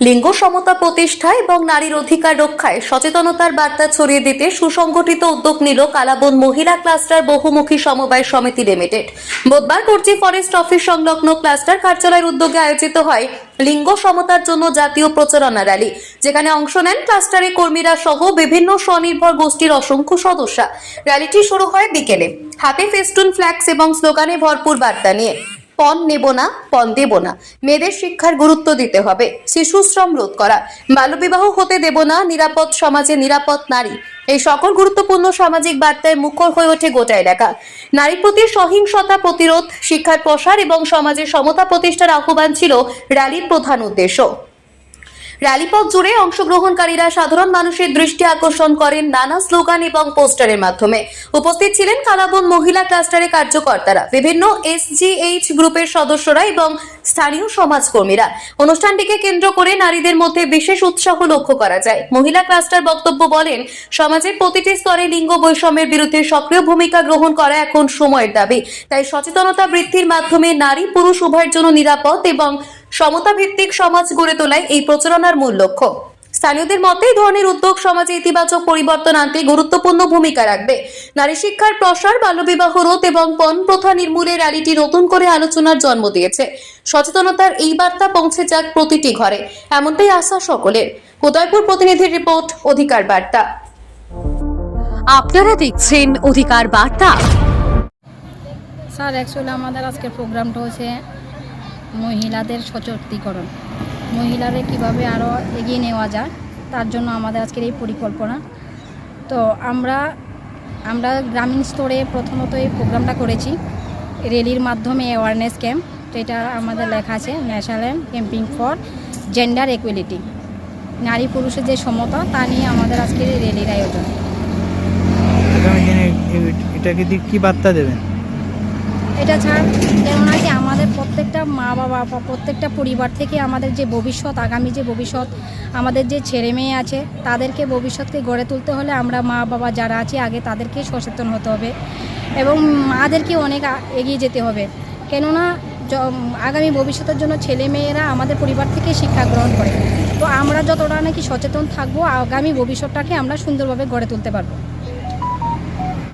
লিঙ্গ সমতা প্রতিষ্ঠা এবং নারীর অধিকার রক্ষায় সচেতনতার বার্তা ছড়িয়ে দিতে সুসংগঠিত উদ্যোগ নিল কালাবন মহিলা ক্লাস্টার বহুমুখী সমবায় সমিতি লিমিটেড। বুধবার কুর্চি ফরেস্ট অফিস সংলগ্ন ক্লাস্টার কার্যালয়ের উদ্যোগে আয়োজিত হয় লিঙ্গ সমতার জন্য জাতীয় প্রচারণা র্যালি। যেখানে অংশ নেন ক্লাস্টারের কর্মীরা সহ বিভিন্ন স্বনির্ভর গোষ্ঠীর অসংখ্য সদস্য। র্যালিটি শুরু হয় বিকেলে। হাতে ফেস্টুন ফ্ল্যাক্স এবং স্লোগানে ভরপুর বার্তা নিয়ে। পণ নেব না, পণ দেব না। মেয়েদের শিক্ষার গুরুত্ব দিতে হবে। শিশু শ্রম রোধ করা। বাল্যবিবাহ হতে দেব না, নিরাপদ সমাজে নিরাপদ নারী। এই সকল গুরুত্বপূর্ণ সামাজিক বার্তায় মুখর হয়ে ওঠে গোটা এলাকা। নারীর প্রতি সহিংসতা প্রতিরোধ, শিক্ষার প্রসার এবং সমাজের সমতা প্রতিষ্ঠার আহ্বান ছিল র্যালির প্রধান উদ্দেশ্য। র্যালিপথ জুড়ে অংশগ্রহণকারীরা সাধারণ মানুষের দৃষ্টি আকর্ষণ করেন নানা স্লোগান এবং পোস্টারের মাধ্যমে। উপস্থিত ছিলেন কালাবন মহিলা ক্লাস্টারের কার্যকর্তারা, বিভিন্ন এসজিএইচ গ্রুপের সদস্যরা এবং স্থানীয় সমাজকর্মীরা। অনুষ্ঠানটিকে কেন্দ্র করে নারীদের মধ্যে বিশেষ উৎসাহ লক্ষ্য করা যায়। মহিলা ক্লাস্টার বক্তব্য বলেন, সমাজের প্রতিটি স্তরে লিঙ্গ বৈষম্যের বিরুদ্ধে সক্রিয় ভূমিকা গ্রহণ করা এখন সময়ের দাবি। তাই সচেতনতা বৃদ্ধির মাধ্যমে নারী পুরুষ উভয়ের জন্য নিরাপদ এবং সমতা ভিত্তিক সমাজ গড়ে তোলাই এই প্রচারণার মূল লক্ষ্য। স্থানীয়দের মতে এই ধরনের উদ্যোগ সমাজে ইতিবাচক পরিবর্তন আনতে গুরুত্বপূর্ণ ভূমিকা রাখবে। নারী শিক্ষার প্রসার বাল্যবিবাহ রোধ এবং পণ প্রথা নির্মূলে র্যালিটি নতুন করে আলোচনার জন্ম দিয়েছে। সচেতনতার এই বার্তা পৌঁছে যাক প্রতিটি ঘরে এমনটাই আশা সকলের। উদয়পুর প্রতিনিধির রিপোর্ট অধিকার বার্তা। আপনারা দেখছেন অধিকার বার্তা। স্যার অ্যাকচুয়ালি আমাদের আজকের প্রোগ্রামটা হচ্ছে মহিলাদের সশক্তিকরণ মহিলাদের কীভাবে আরও এগিয়ে নেওয়া যায় তার জন্য আমাদের আজকের এই পরিকল্পনা। তো আমরা আমরা গ্রামীণ স্তরে প্রথমত এই প্রোগ্রামটা করেছি রেলির মাধ্যমে অ্যাওয়ারনেস ক্যাম্প তো এটা আমাদের লেখা আছে national camping for gender equality নারী পুরুষের যে সমতা তা নিয়ে আমাদের আজকের এই রেলির আয়োজন। এটাকে বার্তা দেবেন? এটা ছাড় কেননা কি আমাদের প্রত্যেকটা মা বাবা প্রত্যেকটা পরিবার থেকে আমাদের যে ভবিষ্যৎ, আগামী যে ভবিষ্যৎ, আমাদের যে ছেলে মেয়ে আছে, তাদেরকে ভবিষ্যৎকে গড়ে তুলতে হলে আমরা মা বাবা যারা আছে, আগে তাদেরকে সচেতন হতে হবে এবং মাদেরকে অনেক এগিয়ে যেতে হবে। কেননা আগামী ভবিষ্যতের জন্য ছেলে মেয়েরা আমাদের পরিবার থেকে শিক্ষা গ্রহণ করে। তো আমরা যতটা নাকি সচেতন থাকব, আগামী ভবিষ্যৎটাকে আমরা সুন্দরভাবে গড়ে তুলতে পারব।